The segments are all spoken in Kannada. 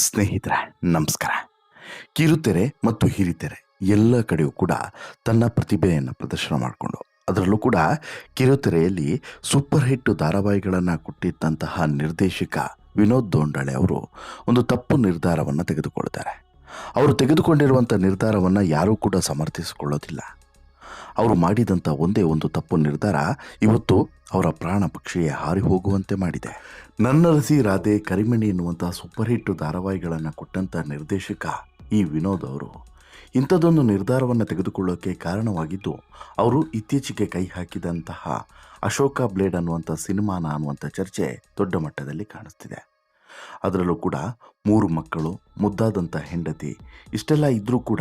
ಸ್ನೇಹಿತರೆ, ನಮಸ್ಕಾರ. ಕಿರುತೆರೆ ಮತ್ತು ಹಿರಿತೆರೆ ಎಲ್ಲ ಕಡೆಯೂ ಕೂಡ ತನ್ನ ಪ್ರತಿಭೆಯನ್ನು ಪ್ರದರ್ಶನ ಮಾಡಿಕೊಂಡು, ಅದರಲ್ಲೂ ಕೂಡ ಕಿರುತೆರೆಯಲ್ಲಿ ಸೂಪರ್ ಹಿಟ್ ಧಾರಾವಾಹಿಗಳನ್ನು ಕೊಟ್ಟಿದ್ದಂತಹ ನಿರ್ದೇಶಕ ವಿನೋದ್ ದೋಂಡಳೆ ಅವರು ಒಂದು ತಪ್ಪು ನಿರ್ಧಾರವನ್ನು ತೆಗೆದುಕೊಳ್ತಾರೆ. ಅವರು ತೆಗೆದುಕೊಂಡಿರುವಂಥ ನಿರ್ಧಾರವನ್ನು ಯಾರೂ ಕೂಡ ಸಮರ್ಥಿಸಿಕೊಳ್ಳೋದಿಲ್ಲ. ಅವರು ಮಾಡಿದಂಥ ಒಂದೇ ಒಂದು ತಪ್ಪು ನಿರ್ಧಾರ ಇವತ್ತು ಅವರ ಪ್ರಾಣ ಪಕ್ಷಿಯೇ ಹಾರಿ ಹೋಗುವಂತೆ ಮಾಡಿದೆ. ನನ್ನರಸಿ ರಾಧೆ ಕರಿಮಣಿ ಎನ್ನುವಂಥ ಸೂಪರ್ ಹಿಟ್ ಧಾರಾವಾಹಿಗಳನ್ನು ಕೊಟ್ಟಂಥ ನಿರ್ದೇಶಕ ಈ ವಿನೋದ್ ಅವರು. ಇಂಥದ್ದೊಂದು ನಿರ್ಧಾರವನ್ನು ತೆಗೆದುಕೊಳ್ಳೋಕೆ ಕಾರಣವಾಗಿದ್ದು ಅವರು ಇತ್ತೀಚೆಗೆ ಕೈ ಹಾಕಿದಂತಹ ಅಶೋಕ ಬ್ಲೇಡ್ ಅನ್ನುವಂಥ ಸಿನಿಮಾನ ಅನ್ನುವಂಥ ಚರ್ಚೆ ದೊಡ್ಡ ಮಟ್ಟದಲ್ಲಿ ಕಾಣಿಸ್ತಿದೆ. ಅದರಲ್ಲೂ ಕೂಡ ಮೂರು ಮಕ್ಕಳು ಮುದ್ದಾದಂಥ ಹೆಂಡತಿ, ಇಷ್ಟೆಲ್ಲ ಇದ್ದರೂ ಕೂಡ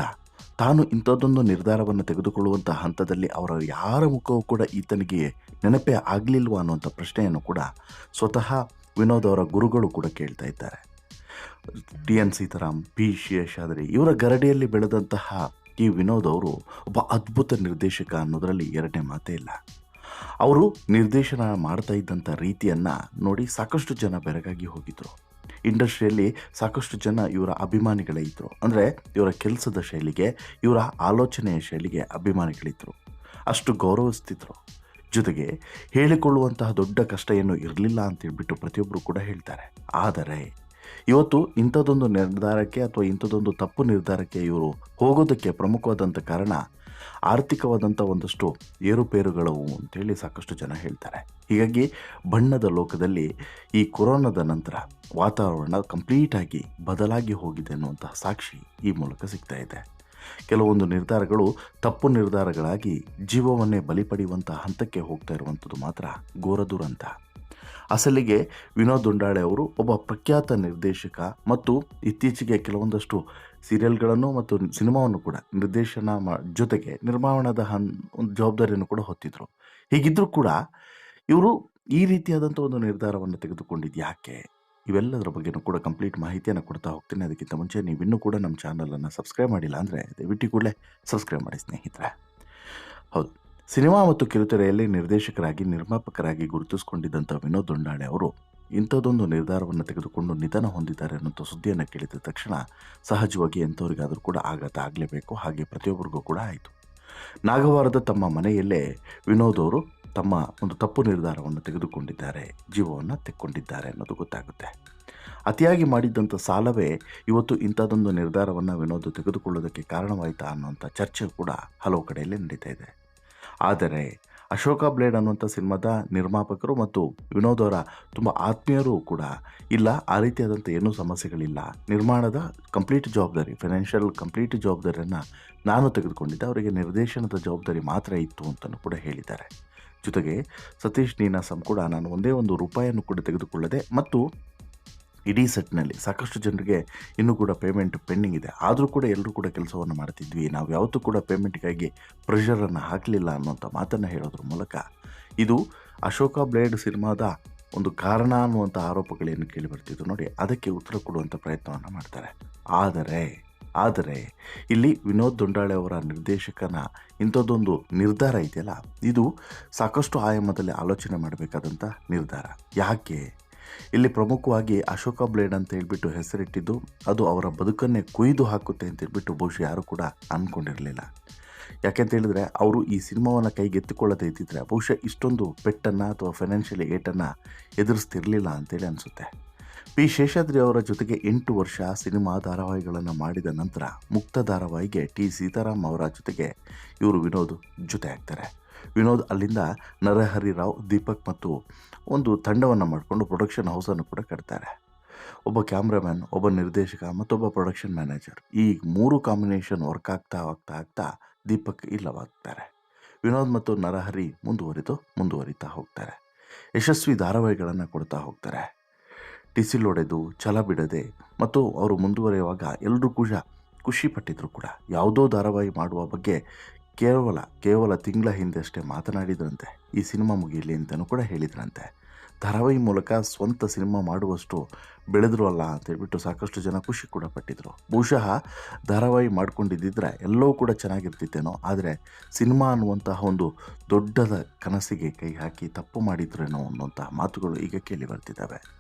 ತಾನು ಇಂಥದ್ದೊಂದು ನಿರ್ಧಾರವನ್ನು ತೆಗೆದುಕೊಳ್ಳುವಂಥ ಹಂತದಲ್ಲಿ ಅವರ ಯಾರ ಮುಖವೂ ಕೂಡ ಈತನಿಗೆ ನೆನಪೇ ಆಗಲಿಲ್ವ ಅನ್ನುವಂಥ ಪ್ರಶ್ನೆಯನ್ನು ಕೂಡ ಸ್ವತಃ ವಿನೋದ್ ಅವರ ಗುರುಗಳು ಕೂಡ ಕೇಳ್ತಾ ಇದ್ದಾರೆ. T N Seetharam, P Sheshadri ಇವರ ಗರಡಿಯಲ್ಲಿ ಬೆಳೆದಂತಹ ಈ ವಿನೋದ್ ಅವರು ಒಬ್ಬ ಅದ್ಭುತ ನಿರ್ದೇಶಕ ಅನ್ನೋದರಲ್ಲಿ ಎರಡನೇ ಮಾತೇ ಇಲ್ಲ. ಅವರು ನಿರ್ದೇಶನ ಮಾಡ್ತಾ ಇದ್ದಂಥ ರೀತಿಯನ್ನು ನೋಡಿ ಸಾಕಷ್ಟು ಜನ ಬೆರಗಾಗಿ ಹೋಗಿದ್ರು. ಇಂಡಸ್ಟ್ರಿಯಲ್ಲಿ ಸಾಕಷ್ಟು ಜನ ಇವರ ಅಭಿಮಾನಿಗಳೇ ಇದ್ದರು ಅಂದರೆ ಇವರ ಕೆಲಸದ ಶೈಲಿಗೆ, ಇವರ ಆಲೋಚನೆಯ ಶೈಲಿಗೆ ಅಭಿಮಾನಿಗಳಿದ್ದರು ಅಷ್ಟು ಗೌರವಿಸ್ತಿದ್ರು. ಜೊತೆಗೆ ಹೇಳಿಕೊಳ್ಳುವಂತಹ ದೊಡ್ಡ ಕಷ್ಟ ಏನು ಇರಲಿಲ್ಲ ಅಂತ ಹೇಳ್ಬಿಟ್ಟು ಪ್ರತಿಯೊಬ್ಬರು ಕೂಡ ಹೇಳ್ತಾರೆ. ಆದರೆ ಇವತ್ತು ಇಂಥದ್ದೊಂದು ನಿರ್ಧಾರಕ್ಕೆ ಅಥವಾ ಇಂಥದ್ದೊಂದು ತಪ್ಪು ನಿರ್ಧಾರಕ್ಕೆ ಇವರು ಹೋಗೋದಕ್ಕೆ ಪ್ರಮುಖವಾದಂಥ ಕಾರಣ ಆರ್ಥಿಕವಾದಂಥ ಒಂದಷ್ಟು ಏರುಪೇರುಗಳು ಅಂತೇಳಿ ಸಾಕಷ್ಟು ಜನ ಹೇಳ್ತಾರೆ. ಹೀಗಾಗಿ ಬಣ್ಣದ ಲೋಕದಲ್ಲಿ ಈ ಕೊರೋನಾದ ನಂತರ ವಾತಾವರಣ ಕಂಪ್ಲೀಟಾಗಿ ಬದಲಾಗಿ ಹೋಗಿದೆ ಅನ್ನುವಂತಹ ಸಾಕ್ಷಿ ಈ ಮೂಲಕ ಸಿಗ್ತಾ ಇದೆ. ಕೆಲವೊಂದು ನಿರ್ಧಾರಗಳು ತಪ್ಪು ನಿರ್ಧಾರಗಳಾಗಿ ಜೀವವನ್ನೇ ಬಲಿ ಪಡೆಯುವಂಥ ಹಂತಕ್ಕೆ ಹೋಗ್ತಾ ಇರುವಂಥದ್ದು ಮಾತ್ರ ಘೋರ ದುರಂತ. ಅಸಲಿಗೆ ವಿನೋದ್ ದುಂಡಾಳೆ ಅವರು ಒಬ್ಬ ಪ್ರಖ್ಯಾತ ನಿರ್ದೇಶಕ ಮತ್ತು ಇತ್ತೀಚೆಗೆ ಕೆಲವೊಂದಷ್ಟು ಸೀರಿಯಲ್ಗಳನ್ನು ಮತ್ತು ಸಿನಿಮಾವನ್ನು ಕೂಡ ನಿರ್ದೇಶನ ಮಾ, ಜೊತೆಗೆ ನಿರ್ಮಾಣದ ಹನ್ ಒಂದು ಜವಾಬ್ದಾರಿಯನ್ನು ಕೂಡ ಹೊತ್ತಿದ್ರು. ಹೀಗಿದ್ದರೂ ಕೂಡ ಇವರು ಈ ರೀತಿಯಾದಂಥ ಒಂದು ನಿರ್ಧಾರವನ್ನು ತೆಗೆದುಕೊಂಡಿದ್ದು ಯಾಕೆ? ಇವೆಲ್ಲದರ ಬಗ್ಗೆನೂ ಕೂಡ ಕಂಪ್ಲೀಟ್ ಮಾಹಿತಿಯನ್ನು ಕೊಡ್ತಾ ಹೋಗ್ತೀನಿ. ಅದಕ್ಕಿಂತ ಮುಂಚೆ ನೀವು ಇನ್ನೂ ಕೂಡ ನಮ್ಮ ಚಾನಲನ್ನು ಸಬ್ಸ್ಕ್ರೈಬ್ ಮಾಡಿಲ್ಲ ಅಂದರೆ ದಯವಿಟ್ಟು ಕೂಡಲೇ ಸಬ್ಸ್ಕ್ರೈಬ್ ಮಾಡಿ ಸ್ನೇಹಿತರೆ. ಹೌದು. ಸಿನಿಮಾ ಮತ್ತು ಕಿರುತೆರೆಯಲ್ಲಿ ನಿರ್ದೇಶಕರಾಗಿ, ನಿರ್ಮಾಪಕರಾಗಿ ಗುರುತಿಸಿಕೊಂಡಿದ್ದಂಥ ವಿನೋದ್ ದೊಂಡಾಳೆ ಅವರು ಇಂಥದ್ದೊಂದು ನಿರ್ಧಾರವನ್ನು ತೆಗೆದುಕೊಂಡು ನಿಧನ ಹೊಂದಿದ್ದಾರೆ ಅನ್ನೋಂಥ ಸುದ್ದಿಯನ್ನು ಕೇಳಿದ ತಕ್ಷಣ ಸಹಜವಾಗಿ ಎಂಥವರಿಗಾದರೂ ಕೂಡ ಆಘಾತ ಆಗಲೇಬೇಕು. ಹಾಗೆ ಪ್ರತಿಯೊಬ್ಬರಿಗೂ ಕೂಡ ಆಯಿತು. ನಾಗವಾರದ ತಮ್ಮ ಮನೆಯಲ್ಲೇ ವಿನೋದ್ ಅವರು ತಮ್ಮ ಒಂದು ತಪ್ಪು ನಿರ್ಧಾರವನ್ನು ತೆಗೆದುಕೊಂಡಿದ್ದಾರೆ. ಜೀವವನ್ನು ತೆಕ್ಕೊಂಡಿದ್ದಾರೆ ಅನ್ನೋದು ಗೊತ್ತಾಗುತ್ತೆ. ಅತಿಯಾಗಿ ಮಾಡಿದ್ದಂಥ ಸಾಲವೇ ಇವತ್ತು ಇಂಥದ್ದೊಂದು ನಿರ್ಧಾರವನ್ನು ವಿನೋದ್ ತೆಗೆದುಕೊಳ್ಳೋದಕ್ಕೆ ಕಾರಣವಾಯಿತಾ ಅನ್ನೋಂಥ ಚರ್ಚೆ ಕೂಡ ಹಲವು ಕಡೆಯಲ್ಲಿ ನಡೀತಾ ಇದೆ. ಆದರೆ ಅಶೋಕ ಬ್ಲೇಡ್ ಅನ್ನುವಂಥ ಸಿನಿಮಾದ ನಿರ್ಮಾಪಕರು ಮತ್ತು ವಿನೋದ್ ಅವರ ತುಂಬ ಆತ್ಮೀಯರು ಕೂಡ. ಇಲ್ಲ, ಆ ರೀತಿಯಾದಂಥ ಏನೂ ಸಮಸ್ಯೆಗಳಿಲ್ಲ. ನಿರ್ಮಾಣದ ಕಂಪ್ಲೀಟ್ ಜವಾಬ್ದಾರಿ ಫೈನಾನ್ಷಿಯಲ್ ಕಂಪ್ಲೀಟ್ ಜವಾಬ್ದಾರಿಯನ್ನು ನಾನು ತೆಗೆದುಕೊಂಡಿದ್ದೆ. ಅವರಿಗೆ ನಿರ್ದೇಶನದ ಜವಾಬ್ದಾರಿ ಮಾತ್ರ ಇತ್ತು ಅಂತಲೂ ಕೂಡ ಹೇಳಿದ್ದಾರೆ. ಜೊತೆಗೆ ಸತೀಶ್ ನೀನಾಸಂ ಕೂಡ ನಾನು ಒಂದೇ ಒಂದು ರೂಪಾಯಿಯನ್ನು ಕೂಡ ತೆಗೆದುಕೊಳ್ಳದೆ ಮತ್ತು ಇಡೀ ಸೆಟ್ನಲ್ಲಿ ಸಾಕಷ್ಟು ಜನರಿಗೆ ಇನ್ನೂ ಕೂಡ ಪೇಮೆಂಟ್ ಪೆಂಡಿಂಗ್ ಇದೆ. ಆದರೂ ಕೂಡ ಎಲ್ಲರೂ ಕೂಡ ಕೆಲಸವನ್ನು ಮಾಡ್ತಿದ್ವಿ. ನಾವು ಯಾವತ್ತೂ ಕೂಡ ಪೇಮೆಂಟ್ಗಾಗಿ ಪ್ರೆಷರನ್ನು ಹಾಕಲಿಲ್ಲ ಅನ್ನೋಂಥ ಮಾತನ್ನು ಹೇಳೋದ್ರ ಮೂಲಕ ಇದು ಅಶೋಕ ಬ್ಲೇಡ್ ಸಿನಿಮಾದ ಒಂದು ಕಾರಣ ಅನ್ನುವಂಥ ಆರೋಪಗಳೇನು ಕೇಳಿ ಬರ್ತಿದ್ದು ನೋಡಿ, ಅದಕ್ಕೆ ಉತ್ತರ ಕೊಡುವಂಥ ಪ್ರಯತ್ನವನ್ನು ಮಾಡ್ತಾರೆ. ಆದರೆ ಆದರೆ ಇಲ್ಲಿ ವಿನೋದ್ ದೊಂಡಾಳೆ ಅವರ ನಿರ್ದೇಶಕನ ಇಂಥದ್ದೊಂದು ನಿರ್ಧಾರ ಇದೆಯಲ್ಲ? ಇದು ಸಾಕಷ್ಟು ಆಯಾಮದಲ್ಲಿ ಆಲೋಚನೆ ಮಾಡಬೇಕಾದಂಥ ನಿರ್ಧಾರ. ಯಾಕೆ? ಇಲ್ಲಿ ಪ್ರಮುಖವಾಗಿ ಅಶೋಕ ಬ್ಲೇಡ್ ಅಂತ ಹೇಳ್ಬಿಟ್ಟು ಹೆಸರಿಟ್ಟಿದ್ದು, ಅದು ಅವರ ಬದುಕನ್ನೇ ಕೊಯ್ದು ಹಾಕುತ್ತೆ ಅಂತ ಹೇಳ್ಬಿಟ್ಟು ಬಹುಶಃ ಯಾರು ಕೂಡ ಅಂದ್ಕೊಂಡಿರಲಿಲ್ಲ ಯಾಕೆಂತ ಹೇಳಿದ್ರೆ, ಅವರು ಈ ಸಿನಿಮಾವನ್ನು ಕೈಗೆತ್ತಿಕೊಳ್ಳದೆ ಇದ್ದಿದ್ರೆ ಬಹುಶಃ ಇಷ್ಟೊಂದು ಪೆಟ್ಟನ್ನು ಅಥವಾ ಫೈನಾನ್ಷಿಯಲ್ ಏಟನ್ನು ಎದುರಿಸ್ತಿರಲಿಲ್ಲ ಅಂತೇಳಿ ಅನಿಸುತ್ತೆ. ಪಿ. ಶೇಷಾದ್ರಿ ಅವರ ಜೊತೆಗೆ ಎಂಟು ವರ್ಷ ಸಿನಿಮಾ ಧಾರಾವಾಹಿಗಳನ್ನು ಮಾಡಿದ ನಂತರ ಮುಕ್ತ ಧಾರಾವಾಹಿಗೆ ಟಿ. ಸೀತಾರಾಮ್ ಅವರ ಜೊತೆಗೆ ಇವರು ವಿನೋದ್ ಜೊತೆ ಆಗ್ತಾರೆ ವಿನೋದ್ ಅಲ್ಲಿಂದ ನರಹರಿ ರಾವ್, ದೀಪಕ್ ಮತ್ತು ಒಂದು ತಂಡವನ್ನು ಮಾಡಿಕೊಂಡು ಪ್ರೊಡಕ್ಷನ್ ಹೌಸನ್ನು ಕೂಡ ಕಟ್ತಾರೆ. ಒಬ್ಬ ಕ್ಯಾಮ್ರಾಮ್ಯಾನ್ ಒಬ್ಬ ನಿರ್ದೇಶಕ ಮತ್ತೊಬ್ಬ ಪ್ರೊಡಕ್ಷನ್ ಮ್ಯಾನೇಜರ್ ಈ ಮೂರು ಕಾಂಬಿನೇಷನ್ ವರ್ಕ್ ಆಗ್ತಾ ಆಗ್ತಾ ಆಗ್ತಾ ದೀಪಕ್ ಇಲ್ಲವಾಗ್ತಾರೆ. ವಿನೋದ್ ಮತ್ತು ನರಹರಿ ಮುಂದುವರಿದು ಮುಂದುವರಿತಾ ಹೋಗ್ತಾರೆ. ಯಶಸ್ವಿ ಧಾರಾವಾಹಿಗಳನ್ನು ಕೊಡ್ತಾ ಹೋಗ್ತಾರೆ. ಟಿಸಿಲ್ ಒಡೆದು ಛಲ ಬಿಡದೆ ಮತ್ತು ಅವರು ಮುಂದುವರಿಯುವಾಗ ಎಲ್ಲರೂ ಕೂಡ ಖುಷಿ ಪಟ್ಟಿದ್ರು ಕೂಡ. ಯಾವುದೋ ಧಾರಾವಾಹಿ ಮಾಡುವ ಬಗ್ಗೆ ಕೇವಲ ಕೇವಲ ತಿಂಗಳ ಹಿಂದೆಷ್ಟೇ ಮಾತನಾಡಿದ್ರಂತೆ. ಈ ಸಿನಿಮಾ ಮುಗಿಯಲಿ ಅಂತಲೂ ಕೂಡ ಹೇಳಿದ್ರಂತೆ. ಧಾರಾವಾಹಿ ಮೂಲಕ ಸ್ವಂತ ಸಿನಿಮಾ ಮಾಡುವಷ್ಟು ಬೆಳೆದ್ರು ಅಲ್ಲ ಅಂತ ಹೇಳ್ಬಿಟ್ಟು ಸಾಕಷ್ಟು ಜನ ಖುಷಿ ಕೂಡ ಪಟ್ಟಿದ್ರು. ಬಹುಶಃ ಧಾರಾವಾಹಿ ಮಾಡ್ಕೊಂಡಿದ್ದಿದ್ರೆ ಎಲ್ಲವೂ ಕೂಡ ಚೆನ್ನಾಗಿರ್ತಿತ್ತೇನೋ, ಆದರೆ ಸಿನಿಮಾ ಅನ್ನುವಂತಹ ಒಂದು ದೊಡ್ಡದ ಕನಸಿಗೆ ಕೈ ಹಾಕಿ ತಪ್ಪು ಮಾಡಿದ್ರೇನೋ ಅನ್ನುವಂತಹ ಮಾತುಗಳು ಈಗ ಕೇಳಿ ಬರ್ತಿದ್ದಾವೆ.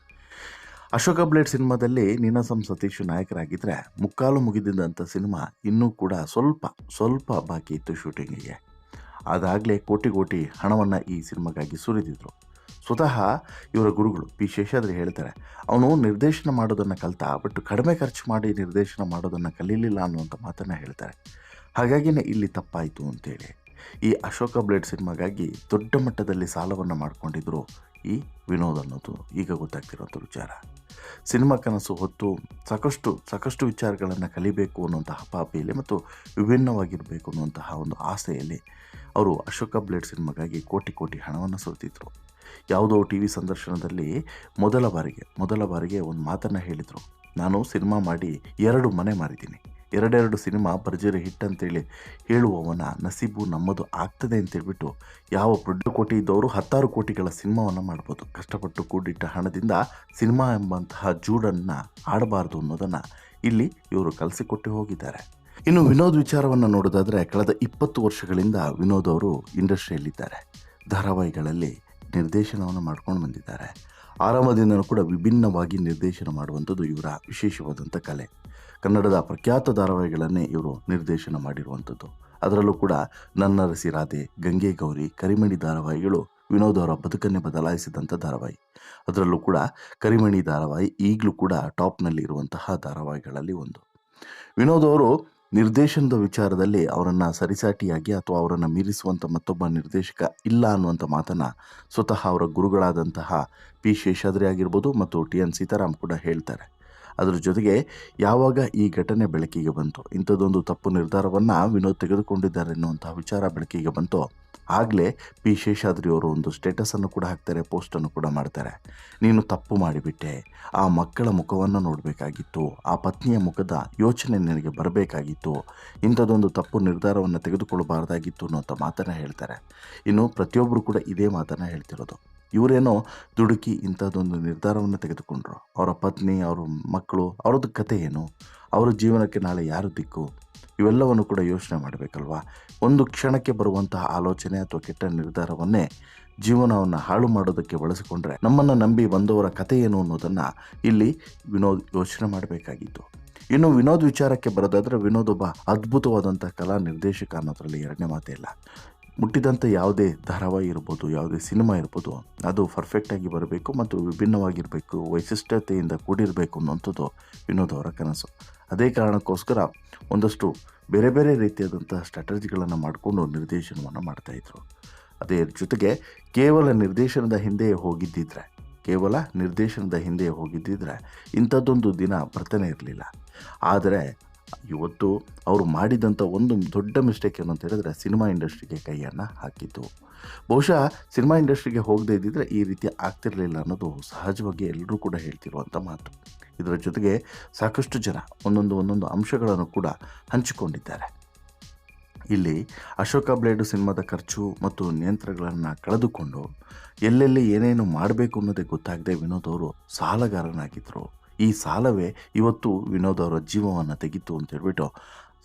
ಅಶೋಕ ಬ್ಲೇಡ್ ಸಿನಿಮಾದಲ್ಲಿ ನೀನಾಸಂ ಸತೀಶ್ ನಾಯಕರಾಗಿದ್ದರೆ ಮುಕ್ಕಾಲು ಮುಗಿದಿದ್ದಂಥ ಸಿನಿಮಾ ಇನ್ನೂ ಕೂಡ ಸ್ವಲ್ಪ ಸ್ವಲ್ಪ ಬಾಕಿ ಇತ್ತು ಶೂಟಿಂಗಿಗೆ. ಅದಾಗಲೇ ಕೋಟಿ ಕೋಟಿ ಹಣವನ್ನು ಈ ಸಿನಿಮಾಗಾಗಿ ಸುರಿದಿದ್ರು. ಸ್ವತಃ ಇವರ ಗುರುಗಳು ಪಿ ಶೇಷಾದ್ರಿ ಹೇಳ್ತಾರೆ, ಅವನು ನಿರ್ದೇಶನ ಮಾಡೋದನ್ನು ಕಲ್ತ ಬಟ್ ಕಡಿಮೆ ಖರ್ಚು ಮಾಡಿ ನಿರ್ದೇಶನ ಮಾಡೋದನ್ನು ಕಲೀಲಿಲ್ಲ ಅನ್ನುವಂಥ ಮಾತನ್ನು ಹೇಳ್ತಾರೆ. ಹಾಗಾಗಿನೇ ಇಲ್ಲಿ ತಪ್ಪಾಯಿತು ಅಂತೇಳಿ. ಈ ಅಶೋಕ ಬ್ಲೇಡ್ ಸಿನಿಮಾಗಾಗಿ ದೊಡ್ಡ ಮಟ್ಟದಲ್ಲಿ ಸಾಲವನ್ನು ಮಾಡಿಕೊಂಡಿದ್ರು ಈ ವಿನೋದ್ ಅನ್ನೋದು. ಈಗ ಗೊತ್ತಾಗ್ತಿರೋಂಥ ವಿಚಾರ. ಸಿನಿಮಾ ಕನಸು ಹೊತ್ತು ಸಾಕಷ್ಟು ಸಾಕಷ್ಟು ವಿಚಾರಗಳನ್ನು ಕಲಿಬೇಕು ಅನ್ನುವಂತಹ ಹಪಾಪಿಯಲ್ಲಿ ಮತ್ತು ವಿಭಿನ್ನವಾಗಿರಬೇಕು ಅನ್ನುವಂತಹ ಒಂದು ಆಸೆಯಲ್ಲಿ ಅವರು ಅಶೋಕ ಬ್ಲೇಡ್ ಸಿನಿಮಾಗಾಗಿ ಕೋಟಿ ಕೋಟಿ ಹಣವನ್ನು ಸುರಿತಿದ್ರು ಯಾವುದೋ ಟಿ ವಿ ಸಂದರ್ಶನದಲ್ಲಿ ಮೊದಲ ಬಾರಿಗೆ ಮೊದಲ ಬಾರಿಗೆ ಒಂದು ಮಾತನ್ನು ಹೇಳಿದರು. ನಾನು ಸಿನಿಮಾ ಮಾಡಿ ಎರಡು ಮನೆ ಮಾರಿದ್ದೀನಿ. ಎರಡೆರಡು ಸಿನಿಮಾ ಭರ್ಜರಿ ಹಿಟ್ ಅಂತೇಳಿ ಹೇಳುವವನ ನಸೀಬು ನಮ್ಮದು ಆಗ್ತದೆ ಅಂತೇಳ್ಬಿಟ್ಟು ಯಾವ ದೊಡ್ಡ ಕೋಟಿ ಇದ್ದವರು ಹತ್ತಾರು ಕೋಟಿಗಳ ಸಿನಿಮಾವನ್ನು ಮಾಡ್ಬೋದು. ಕಷ್ಟಪಟ್ಟು ಕೂಡಿಟ್ಟ ಹಣದಿಂದ ಸಿನಿಮಾ ಎಂಬಂತಹ ಜೂಡನ್ನು ಆಡಬಾರ್ದು ಅನ್ನೋದನ್ನು ಇಲ್ಲಿ ಇವರು ಕಲಿಸಿಕೊಟ್ಟು ಹೋಗಿದ್ದಾರೆ. ಇನ್ನು ವಿನೋದ್ ವಿಚಾರವನ್ನು ನೋಡೋದಾದರೆ ಕಳೆದ ಇಪ್ಪತ್ತು ವರ್ಷಗಳಿಂದ ವಿನೋದ್ ಅವರು ಇಂಡಸ್ಟ್ರಿಯಲ್ಲಿದ್ದಾರೆ. ಧಾರಾವಾಹಿಗಳಲ್ಲಿ ನಿರ್ದೇಶನವನ್ನು ಮಾಡ್ಕೊಂಡು ಬಂದಿದ್ದಾರೆ. ಆರಂಭದಿಂದಲೂ ಕೂಡ ವಿಭಿನ್ನವಾಗಿ ನಿರ್ದೇಶನ ಮಾಡುವಂಥದ್ದು ಇವರ ವಿಶೇಷವಾದಂಥ ಕಲೆ. ಕನ್ನಡದ ಪ್ರಖ್ಯಾತ ಧಾರಾವಾಹಿಗಳನ್ನೇ ಇವರು ನಿರ್ದೇಶನ ಮಾಡಿರುವಂಥದ್ದು. ಅದರಲ್ಲೂ ಕೂಡ ನನ್ನ ರಸಿ ರಾಧೆ, ಗಂಗೆ ಗೌರಿ, ಕರಿಮಣಿ ಧಾರಾವಾಹಿಗಳು ವಿನೋದ್ ಅವರ ಬದುಕನ್ನೇ ಬದಲಾಯಿಸಿದಂಥ ಧಾರಾವಾಹಿ. ಅದರಲ್ಲೂ ಕೂಡ ಕರಿಮಣಿ ಧಾರಾವಾಹಿ ಈಗಲೂ ಕೂಡ ಟಾಪ್ನಲ್ಲಿ ಇರುವಂತಹ ಧಾರಾವಾಹಿಗಳಲ್ಲಿ ಒಂದು. ವಿನೋದ್ ಅವರು ನಿರ್ದೇಶನದ ವಿಚಾರದಲ್ಲಿ ಅವರನ್ನು ಸರಿಸಾಟಿಯಾಗಿ ಅಥವಾ ಅವರನ್ನು ಮೀರಿಸುವಂಥ ಮತ್ತೊಬ್ಬ ನಿರ್ದೇಶಕ ಇಲ್ಲ ಅನ್ನುವಂಥ ಮಾತನ್ನು ಸ್ವತಃ ಅವರ ಗುರುಗಳಾದಂತಹ ಪಿ ಶೇಷಾದ್ರಿ ಆಗಿರ್ಬೋದು ಮತ್ತು ಟಿ ಎನ್ ಸೀತಾರಾಮ್ ಕೂಡ ಹೇಳ್ತಾರೆ. ಅದರ ಜೊತೆಗೆ ಯಾವಾಗ ಈ ಘಟನೆ ಬೆಳಕಿಗೆ ಬಂತು, ಇಂಥದ್ದೊಂದು ತಪ್ಪು ನಿರ್ಧಾರವನ್ನು ವಿನೋದ್ ತೆಗೆದುಕೊಂಡಿದ್ದಾರೆ ಎನ್ನುವಂತಹ ವಿಚಾರ ಬೆಳಕಿಗೆ ಬಂತು. ಆಗಲೇ ಪಿ ಶೇಷಾದ್ರಿ ಅವರು ಒಂದು ಸ್ಟೇಟಸನ್ನು ಕೂಡ ಹಾಕ್ತಾರೆ ಪೋಸ್ಟನ್ನು ಕೂಡ ಮಾಡ್ತಾರೆ. ನೀನು ತಪ್ಪು ಮಾಡಿಬಿಟ್ಟೆ, ಆ ಮಕ್ಕಳ ಮುಖವನ್ನು ನೋಡಬೇಕಾಗಿತ್ತು, ಆ ಪತ್ನಿಯ ಮುಖದ ಯೋಚನೆ ನಿನಗೆ ಬರಬೇಕಾಗಿತ್ತು, ಇಂಥದ್ದೊಂದು ತಪ್ಪು ನಿರ್ಧಾರವನ್ನು ತೆಗೆದುಕೊಳ್ಳಬಾರ್ದಾಗಿತ್ತು ಅನ್ನೋಂಥ ಮಾತನ್ನು ಹೇಳ್ತಾರೆ. ಇನ್ನು ಪ್ರತಿಯೊಬ್ಬರು ಕೂಡ ಇದೇ ಮಾತನ್ನು ಹೇಳ್ತಿರೋದು. ಇವರೇನೋ ದುಡುಕಿ ಇಂಥದ್ದೊಂದು ನಿರ್ಧಾರವನ್ನು ತೆಗೆದುಕೊಂಡ್ರು. ಅವರ ಪತ್ನಿ, ಅವರ ಮಕ್ಕಳು, ಅವರದ್ದು ಕತೆ ಏನು? ಅವರ ಜೀವನಕ್ಕೆ ನಾಳೆ ಯಾರು ದಿಕ್ಕು? ಇವೆಲ್ಲವನ್ನು ಕೂಡ ಯೋಚನೆ ಮಾಡಬೇಕಲ್ವಾ? ಒಂದು ಕ್ಷಣಕ್ಕೆ ಬರುವಂತಹ ಆಲೋಚನೆ ಅಥವಾ ಕೆಟ್ಟ ನಿರ್ಧಾರವನ್ನೇ ಜೀವನವನ್ನು ಹಾಳು ಮಾಡೋದಕ್ಕೆ ಬಳಸಿಕೊಂಡ್ರೆ ನಮ್ಮನ್ನು ನಂಬಿ ಬಂದವರ ಕತೆ ಏನು ಅನ್ನೋದನ್ನು ಇಲ್ಲಿ ವಿನೋದ್ ಯೋಚನೆ ಮಾಡಬೇಕಾಗಿತ್ತು. ಇನ್ನು ವಿನೋದ್ ವಿಚಾರಕ್ಕೆ ಬರೋದಾದರೆ ವಿನೋದ್ ಒಬ್ಬ ಅದ್ಭುತವಾದಂಥ ಕಲಾ ನಿರ್ದೇಶಕ ಅನ್ನೋದರಲ್ಲಿ ಎರಡನೇ ಮಾತೇ ಇಲ್ಲ. ಮುಟ್ಟಿದಂಥ ಯಾವುದೇ ಧಾರಾವಾಹಿ ಇರ್ಬೋದು, ಯಾವುದೇ ಸಿನಿಮಾ ಇರ್ಬೋದು, ಅದು ಪರ್ಫೆಕ್ಟಾಗಿ ಬರಬೇಕು ಮತ್ತು ವಿಭಿನ್ನವಾಗಿರಬೇಕು, ವೈಶಿಷ್ಟ್ಯತೆಯಿಂದ ಕೂಡಿರಬೇಕು ಅನ್ನೋಂಥದ್ದು ವಿನೋದ್ ಅವರ ಕನಸು. ಅದೇ ಕಾರಣಕ್ಕೋಸ್ಕರ ಒಂದಷ್ಟು ಬೇರೆ ಬೇರೆ ರೀತಿಯಾದಂಥ ಸ್ಟ್ರಾಟಜಿಗಳನ್ನು ಮಾಡಿಕೊಂಡು ನಿರ್ದೇಶನವನ್ನು ಮಾಡ್ತಾಯಿದ್ರು ಅದೇ ಜೊತೆಗೆ ಕೇವಲ ನಿರ್ದೇಶನದ ಹಿಂದೆ ಹೋಗಿದ್ದಿದ್ರೆ, ಕೇವಲ ನಿರ್ದೇಶನದ ಹಿಂದೆ ಹೋಗಿದ್ದಿದ್ರೆ ಇಂಥದ್ದೊಂದು ದಿನ ಬರ್ತಾನೆ ಇರಲಿಲ್ಲ. ಆದರೆ ಇವತ್ತು ಅವರು ಮಾಡಿದಂಥ ಒಂದು ದೊಡ್ಡ ಮಿಸ್ಟೇಕ್ ಏನು ಅಂತ ಹೇಳಿದ್ರೆ ಸಿನಿಮಾ ಇಂಡಸ್ಟ್ರಿಗೆ ಕೈಯನ್ನು ಹಾಕಿದ್ದು. ಬಹುಶಃ ಸಿನಿಮಾ ಇಂಡಸ್ಟ್ರಿಗೆ ಹೋಗದೇ ಇದ್ದಿದ್ರೆ ಈ ರೀತಿ ಆಗ್ತಿರಲಿಲ್ಲ ಅನ್ನೋದು ಸಹಜವಾಗಿ ಎಲ್ಲರೂ ಕೂಡ ಹೇಳ್ತಿರುವಂಥ ಮಾತು. ಇದರ ಜೊತೆಗೆ ಸಾಕಷ್ಟು ಜನ ಒಂದೊಂದು ಒಂದೊಂದು ಅಂಶಗಳನ್ನು ಕೂಡ ಹಂಚಿಕೊಂಡಿದ್ದಾರೆ. ಇಲ್ಲಿ ಅಶೋಕ ಬ್ಲೇಡು ಸಿನಿಮಾದ ಖರ್ಚು ಮತ್ತು ನಿಯಂತ್ರಣಗಳನ್ನು ಕಳೆದುಕೊಂಡು ಎಲ್ಲೆಲ್ಲಿ ಏನೇನು ಮಾಡಬೇಕು ಅನ್ನೋದೇ ಗೊತ್ತಾಗದೆ ವಿನೋದ್ ಅವರು ಸಾಲಗಾರನಾಗಿದ್ದರು ಈ ಸಾಲವೇ ಇವತ್ತು ವಿನೋದ್ ಅವರ ಜೀವವನ್ನು ತೆಗಿತು ಅಂತ ಹೇಳ್ಬಿಟ್ಟು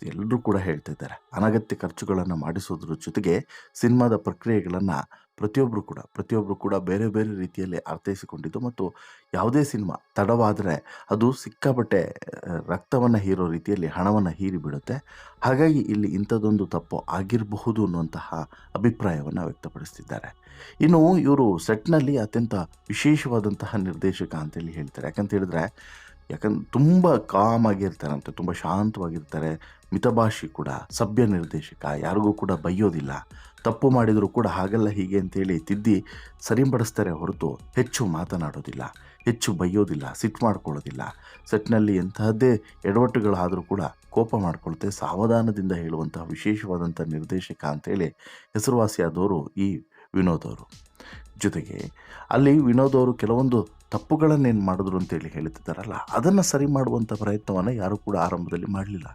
ಎಲ್ಲರೂ ಕೂಡ ಹೇಳ್ತಿದ್ದಾರೆ ಅನಗತ್ಯ ಖರ್ಚುಗಳನ್ನು ಮಾಡಿಸೋದ್ರ ಜೊತೆಗೆ ಸಿನಿಮಾದ ಪ್ರಕ್ರಿಯೆಗಳನ್ನು ಪ್ರತಿಯೊಬ್ಬರು ಕೂಡ ಪ್ರತಿಯೊಬ್ಬರು ಕೂಡ ಬೇರೆ ಬೇರೆ ರೀತಿಯಲ್ಲಿ ಅರ್ಥೈಸಿಕೊಂಡಿದ್ದು ಮತ್ತು ಯಾವುದೇ ಸಿನಿಮಾ ತಡವಾದರೆ ಅದು ಸಿಕ್ಕಾಪಟ್ಟೆ ರಕ್ತವನ್ನು ಹೀರೋ ರೀತಿಯಲ್ಲಿ ಹಣವನ್ನು ಹೀರಿಬಿಡುತ್ತೆ ಹಾಗಾಗಿ ಇಲ್ಲಿ ಇಂಥದ್ದೊಂದು ತಪ್ಪು ಆಗಿರಬಹುದು ಅನ್ನುವಂತಹ ಅಭಿಪ್ರಾಯವನ್ನು ವ್ಯಕ್ತಪಡಿಸ್ತಿದ್ದಾರೆ. ಇನ್ನು ಇವರು ಸೆಟ್ನಲ್ಲಿ ಅತ್ಯಂತ ವಿಶೇಷವಾದಂತಹ ನಿರ್ದೇಶಕ ಅಂತೇಳಿ ಹೇಳ್ತಾರೆ. ಯಾಕಂತ ಹೇಳಿದ್ರೆ ಯಾಕಂದ್ರೆ ತುಂಬ ಕಾಮ್ ಆಗಿರ್ತಾರಂತೆ ತುಂಬ ಶಾಂತವಾಗಿರ್ತಾರೆ ಮಿತಭಾಷಿ ಕೂಡ, ಸಭ್ಯ ನಿರ್ದೇಶಕ, ಯಾರಿಗೂ ಕೂಡ ಬೈಯೋದಿಲ್ಲ. ತಪ್ಪು ಮಾಡಿದರೂ ಕೂಡ ಹಾಗಲ್ಲ ಹೀಗೆ ಅಂತೇಳಿ ತಿದ್ದಿ ಸರಿಪಡಿಸ್ತಾರೆ ಹೊರತು ಹೆಚ್ಚು ಮಾತನಾಡೋದಿಲ್ಲ, ಹೆಚ್ಚು ಬೈಯೋದಿಲ್ಲ, ಸಿಟ್ಟು ಮಾಡ್ಕೊಳ್ಳೋದಿಲ್ಲ. ಸೆಟ್ನಲ್ಲಿ ಎಂತಹದ್ದೇ ಎಡವಟ್ಟುಗಳಾದರೂ ಕೂಡ ಕೋಪ ಮಾಡಿಕೊಳ್ತೆ, ಸಾವಧಾನದಿಂದ ಹೇಳುವಂತಹ ವಿಶೇಷವಾದಂಥ ನಿರ್ದೇಶಕ ಅಂತೇಳಿ ಹೆಸರುವಾಸಿಯಾದವರು ಈ ವಿನೋದ್ ಅವರು. ಜೊತೆಗೆ ಅಲ್ಲಿ ವಿನೋದ್ ಅವರು ಕೆಲವೊಂದು ತಪ್ಪುಗಳನ್ನೇನು ಮಾಡಿದ್ರು ಅಂತೇಳಿ ಹೇಳ್ತಿದ್ದಾರಲ್ಲ, ಅದನ್ನು ಸರಿ ಮಾಡುವಂಥ ಪ್ರಯತ್ನವನ್ನು ಯಾರೂ ಕೂಡ ಆರಂಭದಲ್ಲಿ ಮಾಡಲಿಲ್ಲ.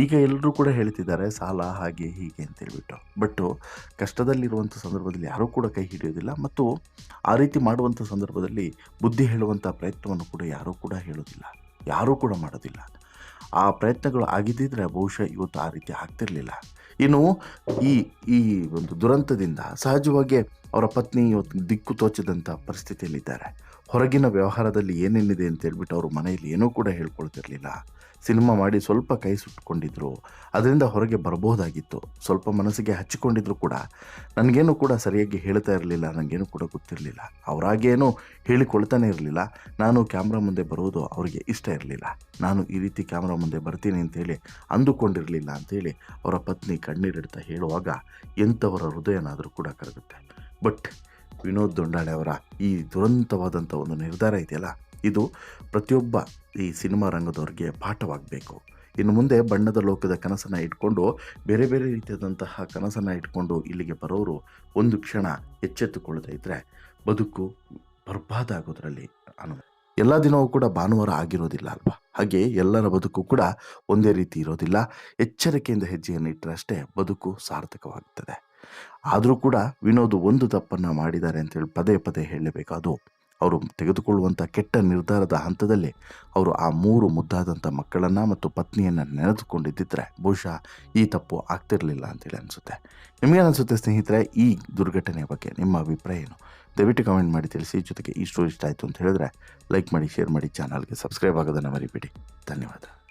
ಈಗ ಎಲ್ಲರೂ ಕೂಡ ಹೇಳ್ತಿದ್ದಾರೆ, ಸಾಲ ಹಾಗೆ ಹೀಗೆ ಅಂತೇಳ್ಬಿಟ್ಟು. ಬಟ್ಟು ಕಷ್ಟದಲ್ಲಿರುವಂಥ ಸಂದರ್ಭದಲ್ಲಿ ಯಾರೂ ಕೂಡ ಕೈ ಹಿಡಿಯೋದಿಲ್ಲ ಮತ್ತು ಆ ರೀತಿ ಮಾಡುವಂಥ ಸಂದರ್ಭದಲ್ಲಿ ಬುದ್ಧಿ ಹೇಳುವಂಥ ಪ್ರಯತ್ನವನ್ನು ಕೂಡ ಯಾರೂ ಕೂಡ ಹೇಳೋದಿಲ್ಲ, ಯಾರೂ ಕೂಡ ಮಾಡೋದಿಲ್ಲ. ಆ ಪ್ರಯತ್ನಗಳು ಆಗಿದ್ದಿದ್ರೆ ಬಹುಶಃ ಇವತ್ತು ಆ ರೀತಿ ಆಗ್ತಿರಲಿಲ್ಲ. ಇನ್ನು ಈ ಈ ಒಂದು ದುರಂತದಿಂದ ಸಹಜವಾಗಿ ಅವರ ಪತ್ನಿ ಇವತ್ತು ದಿಕ್ಕು ತೋಚದಂಥ ಪರಿಸ್ಥಿತಿಯಲ್ಲಿದ್ದಾರೆ. ಹೊರಗಿನ ವ್ಯವಹಾರದಲ್ಲಿ ಏನೇನಿದೆ ಅಂತ ಹೇಳ್ಬಿಟ್ಟು ಅವರು ಮನೆಯಲ್ಲಿ ಏನೂ ಕೂಡ ಹೇಳ್ಕೊಳ್ತಿರ್ಲಿಲ್ಲ. ಸಿನಿಮಾ ಮಾಡಿ ಸ್ವಲ್ಪ ಕೈ ಸುಟ್ಕೊಂಡಿದ್ರು. ಅದರಿಂದ ಹೊರಗೆ ಬರಬಹುದಾಗಿತ್ತು. ಸ್ವಲ್ಪ ಮನಸ್ಸಿಗೆ ಹಚ್ಚಿಕೊಂಡಿದ್ರು ಕೂಡ. ನನಗೇನು ಕೂಡ ಸರಿಯಾಗಿ ಹೇಳ್ತಾ ಇರಲಿಲ್ಲ. ನನಗೇನು ಕೂಡ ಗೊತ್ತಿರಲಿಲ್ಲ. ಅವರಾಗೇನು ಹೇಳಿಕೊಳ್ತಾನೆ ಇರಲಿಲ್ಲ. ನಾನು ಕ್ಯಾಮ್ರಾ ಮುಂದೆ ಬರೋದು ಅವರಿಗೆ ಇಷ್ಟ ಇರಲಿಲ್ಲ. ನಾನು ಈ ರೀತಿ ಕ್ಯಾಮ್ರಾ ಮುಂದೆ ಬರ್ತೀನಿ ಅಂತೇಳಿ ಅಂದುಕೊಂಡಿರಲಿಲ್ಲ ಅಂತೇಳಿ ಅವರ ಪತ್ನಿ ಕಣ್ಣೀರಿಡ್ತಾ ಹೇಳುವಾಗ ಎಂಥವರ ಹೃದಯನಾದರೂ ಕೂಡ ಕರಗುತ್ತೆ. ಬಟ್ ವಿನೋದ್ ದೊಂಡಾಳೆ ಅವರ ಈ ದುರಂತವಾದಂಥ ಒಂದು ನಿರ್ಧಾರ ಇದೆಯಲ್ಲ, ಇದು ಪ್ರತಿಯೊಬ್ಬ ಈ ಸಿನಿಮಾ ರಂಗದವ್ರಿಗೆ ಪಾಠವಾಗಬೇಕು. ಇನ್ನು ಮುಂದೆ ಬಣ್ಣದ ಲೋಕದ ಕನಸನ್ನು ಇಟ್ಕೊಂಡು, ಬೇರೆ ಬೇರೆ ರೀತಿಯಾದಂತಹ ಕನಸನ್ನು ಇಟ್ಕೊಂಡು ಇಲ್ಲಿಗೆ ಬರೋರು ಒಂದು ಕ್ಷಣ ಎಚ್ಚೆತ್ತುಕೊಳ್ಳದೇ ಇದ್ದರೆ ಬದುಕು ಬರ್ಬಾದ ಆಗೋದ್ರಲ್ಲಿ ಅನು ಎಲ್ಲ ದಿನವೂ ಕೂಡ ಭಾನುವಾರ ಆಗಿರೋದಿಲ್ಲ ಅಲ್ವಾ? ಹಾಗೆ ಎಲ್ಲರ ಬದುಕು ಕೂಡ ಒಂದೇ ರೀತಿ ಇರೋದಿಲ್ಲ. ಎಚ್ಚರಿಕೆಯಿಂದ ಹೆಜ್ಜೆಯನ್ನು ಇಟ್ಟರೆ ಅಷ್ಟೇ ಬದುಕು ಸಾರ್ಥಕವಾಗುತ್ತದೆ ಆದರೂ ಕೂಡ ವಿನೋದ್ ಒಂದು ತಪ್ಪನ್ನು ಮಾಡಿದ್ದಾರೆ ಅಂತೇಳಿ ಪದೇ ಪದೇ ಹೇಳಲೇಬೇಕು ಅದು ಅವರು ತೆಗೆದುಕೊಳ್ಳುವಂಥ ಕೆಟ್ಟ ನಿರ್ಧಾರದ ಹಂತದಲ್ಲಿ ಅವರು ಆ ಮೂರು ಮುದ್ದಾದಂಥ ಮಕ್ಕಳನ್ನು ಮತ್ತು ಪತ್ನಿಯನ್ನು ನೆನೆದುಕೊಂಡಿದ್ದಿದ್ರೆ ಬಹುಶಃ ಈ ತಪ್ಪು ಆಗ್ತಿರಲಿಲ್ಲ ಅಂತೇಳಿ ಅನಿಸುತ್ತೆ. ನಿಮಗೇನು ಅನಿಸುತ್ತೆ ಸ್ನೇಹಿತರೆ, ಈ ದುರ್ಘಟನೆಯ ಬಗ್ಗೆ ನಿಮ್ಮ ಅಭಿಪ್ರಾಯ ಏನು? ದಯವಿಟ್ಟು ಕಮೆಂಟ್ ಮಾಡಿ ತಿಳಿಸಿ, ಜೊತೆಗೆ ಈ ಸ್ಟೋರಿ ಇಷ್ಟ ಆಯಿತು ಅಂತ ಹೇಳಿದ್ರೆ ಲೈಕ್ ಮಾಡಿ ಶೇರ್ ಮಾಡಿ ಚಾನಲ್ಗೆ ಸಬ್ಸ್ಕ್ರೈಬ್ ಆಗೋದನ್ನು ಮರಿಬೇಡಿ. ಧನ್ಯವಾದ.